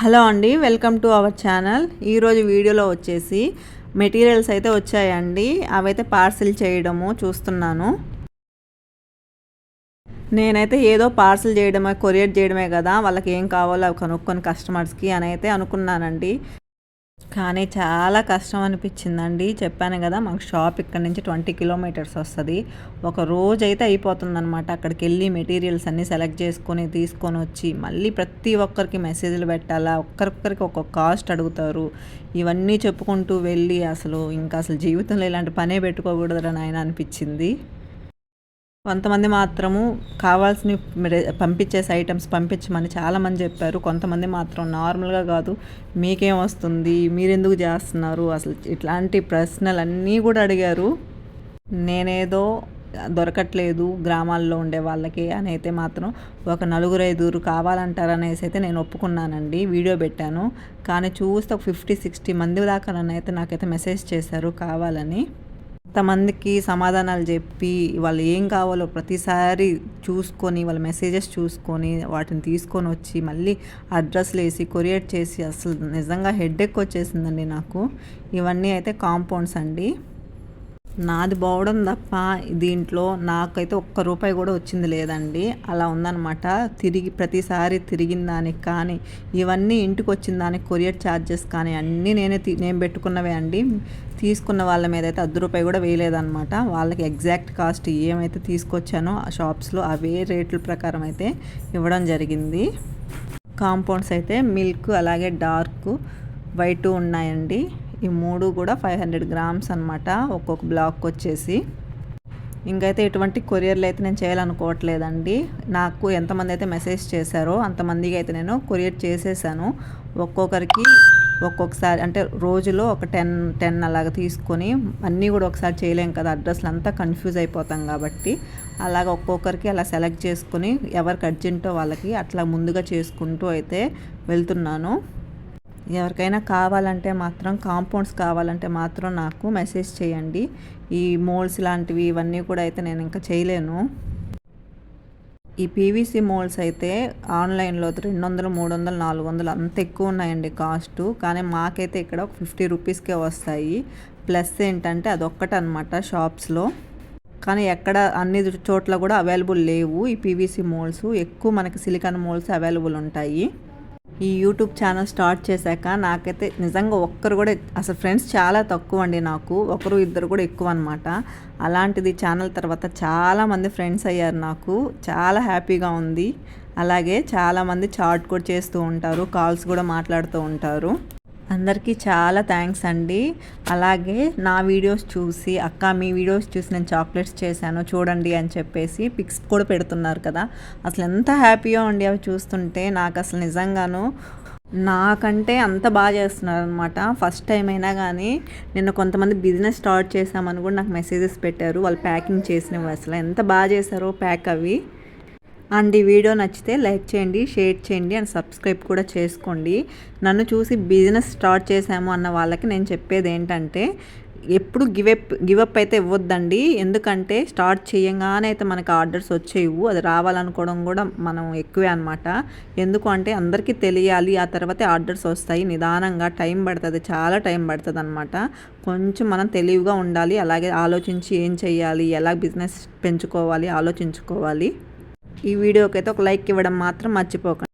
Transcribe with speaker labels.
Speaker 1: Hello అండి welcome to our channel. ఈరోజు వీడియోలో వచ్చేసి మెటీరియల్స్ అయితే వచ్చాయండి. అవైతే పార్సిల్ చేయడము చూస్తున్నాను. నేనైతే ఏదో పార్సిల్ చేయడమే కొరియర్ చేయడమే కదా. వాళ్ళకి ఏం కావాలో అవి కనుక్కొని కస్టమర్స్కి అని అయితే అనుకున్నానండి. కానీ చాలా కష్టం అనిపించిందండి. చెప్పాను కదా మాకు షాప్ ఇక్కడ నుంచి ట్వంటీ కిలోమీటర్స్ వస్తుంది. ఒక రోజు అయితే అయిపోతుందనమాట అక్కడికి వెళ్ళి మెటీరియల్స్ అన్నీ సెలెక్ట్ చేసుకొని తీసుకొని వచ్చి మళ్ళీ ప్రతి ఒక్కరికి మెసేజ్లు పెట్టాలా? ఒక్కరికొక్కరికి ఒక్కొక్క కాస్ట్ అడుగుతారు. ఇవన్నీ చెప్పుకుంటూ వెళ్ళి అసలు ఇంకా అసలు జీవితంలో ఇలాంటి పనే పెట్టుకోకూడదని ఆయన అనిపించింది. కొంతమంది మాత్రము కావాల్సిన పంపించేసి ఐటమ్స్ పంపించమని చాలామంది చెప్పారు. కొంతమంది మాత్రం నార్మల్గా కాదు. మీకేం వస్తుంది? మీరెందుకు చేస్తున్నారు? అసలు ఇట్లాంటి ప్రశ్నలు అన్నీ కూడా అడిగారు. నేనేదో దొరకట్లేదు గ్రామాల్లో ఉండే వాళ్ళకి అని అయితే మాత్రం ఒక నలుగురు ఐదుగురు కావాలంటారనేసి అయితే నేను ఒప్పుకున్నానండి. వీడియో పెట్టాను. కానీ చూస్తే ఒక ఫిఫ్టీ సిక్స్టీ మంది దాకా నన్ను అయితే నాకైతే మెసేజ్ చేశారు కావాలని. కొంతమందికి సమాధానాలు చెప్పి వాళ్ళు ఏం కావాలో ప్రతిసారి చూసుకొని వాళ్ళ మెసేజెస్ చూసుకొని వాటిని తీసుకొని వచ్చి మళ్ళీ అడ్రస్లు వేసి కొరియర్ చేసి అసలు నిజంగా హెడ్ వచ్చేసిందండి నాకు. ఇవన్నీ అయితే కాంపౌండ్స్ అండి. నాది పోవడం తప్ప దీంట్లో నాకైతే ఒక్క రూపాయి కూడా వచ్చింది లేదండి. అలా ఉందనమాట తిరిగి ప్రతిసారి తిరిగిన దానికి కానీ ఇవన్నీ ఇంటికి వచ్చిన దానికి కొరియర్ ఛార్జెస్ కానీ అన్నీ నేనే నేను పెట్టుకున్నవే అండి. తీసుకున్న వాళ్ళ మీద అయితే అర్ధ రూపాయి కూడా వేయలేదన్నమాట. వాళ్ళకి ఎగ్జాక్ట్ కాస్ట్ ఏమైతే తీసుకొచ్చానో ఆ షాప్స్లో అవే రేట్ల ప్రకారం అయితే ఇవ్వడం జరిగింది. కాంపౌండ్స్ అయితే మిల్క్ అలాగే డార్క్ వైట్ ఉన్నాయండి. ఈ మూడు కూడా ఫైవ్ హండ్రెడ్ గ్రామ్స్ అనమాట ఒక్కొక్క బ్లాక్ వచ్చేసి. ఇంకైతే ఎటువంటి కొరియర్లు అయితే నేను చేయాలనుకోవట్లేదండి. నాకు ఎంతమంది అయితే మెసేజ్ చేశారో అంతమందికి అయితే నేను కొరియర్ చేసేసాను. ఒక్కొక్కరికి ఒక్కొక్కసారి అంటే రోజులో ఒక టెన్ టెన్ అలాగ తీసుకొని అన్నీ కూడా ఒకసారి చేయలేం కదా అడ్రస్లు అంతా కన్ఫ్యూజ్ అయిపోతాం కాబట్టి. అలాగ ఒక్కొక్కరికి అలా సెలెక్ట్ చేసుకుని ఎవరికి అర్జెంటో వాళ్ళకి అట్లా ముందుగా చేసుకుంటూ అయితే వెళ్తున్నాను. ఎవరికైనా కావాలంటే మాత్రం కాంపౌండ్స్ కావాలంటే మాత్రం నాకు మెసేజ్ చేయండి. ఈ మోల్స్ లాంటివి ఇవన్నీ కూడా అయితే నేను ఇంకా చేయలేను. ఈ పీవీసీ మోల్స్ అయితే ఆన్లైన్లో రెండు వందలు మూడు వందలు నాలుగు వందలు అంత ఎక్కువ ఉన్నాయండి కాస్ట్. కానీ మాకైతే ఇక్కడ ఒక ఫిఫ్టీ రూపీస్కే వస్తాయి. ప్లస్ ఏంటంటే అదొక్కటనమాట షాప్స్లో. కానీ ఎక్కడ అన్ని చోట్ల కూడా అవైలబుల్ లేవు ఈ పీవీసీ మోల్స్. ఎక్కువ మనకి సిలికాన్ మోల్స్ అవైలబుల్ ఉంటాయి. ఈ యూట్యూబ్ ఛానల్ స్టార్ట్ చేశాక నాకైతే నిజంగా ఒక్కరు కూడా అసలు ఫ్రెండ్స్ చాలా తక్కువ అండి నాకు. ఒకరు ఇద్దరు కూడా ఎక్కువ అనమాట అలాంటిది ఛానల్ తర్వాత చాలామంది ఫ్రెండ్స్ అయ్యారు నాకు. చాలా హ్యాపీగా ఉంది. అలాగే చాలామంది చాట్ కూడా చేస్తూ ఉంటారు కాల్స్ కూడా మాట్లాడుతూ ఉంటారు. అందరికీ చాలా థ్యాంక్స్ అండి. అలాగే నా వీడియోస్ చూసి అక్క మీ వీడియోస్ చూసి నేను చాక్లెట్స్ చేశాను చూడండి అని చెప్పేసి పిక్స్ కూడా పెడుతున్నారు కదా. అసలు ఎంత హ్యాపీగా ఉండి అవి చూస్తుంటే. నాకు అసలు నిజంగాను నాకంటే అంత బాగా చేస్తున్నారు అనమాట ఫస్ట్ టైం అయినా కానీ నిన్న కొంతమంది బిజినెస్ స్టార్ట్ చేశామని కూడా నాకు మెసేజెస్ పెట్టారు. వాళ్ళు ప్యాకింగ్ చేసినవి అసలు ఎంత బాగా చేశారో ప్యాక్ అవి. అండ్ ఈ వీడియో నచ్చితే లైక్ చేయండి షేర్ చేయండి అండ్ సబ్స్క్రైబ్ కూడా చేసుకోండి. నన్ను చూసి బిజినెస్ స్టార్ట్ చేశాము అన్న వాళ్ళకి నేను చెప్పేది ఏంటంటే ఎప్పుడు గివప్ గివప్ అయితే ఇవ్వద్దండి. ఎందుకంటే స్టార్ట్ చేయంగానే అయితే మనకి ఆర్డర్స్ వచ్చేవు అది రావాలనుకోవడం కూడా మనం ఎక్కువే అనమాట ఎందుకు అంటే అందరికీ తెలియాలి ఆ తర్వాతే ఆర్డర్స్ వస్తాయి. నిదానంగా టైం పడుతుంది చాలా టైం పడుతుంది అనమాట కొంచెం మనం తెలివిగా ఉండాలి అలాగే ఆలోచించి ఏం చేయాలి ఎలా బిజినెస్ పెంచుకోవాలి ఆలోచించుకోవాలి. ఈ వీడియోకైతే ఒక లైక్ ఇవ్వడం మాత్రం మర్చిపోకండి.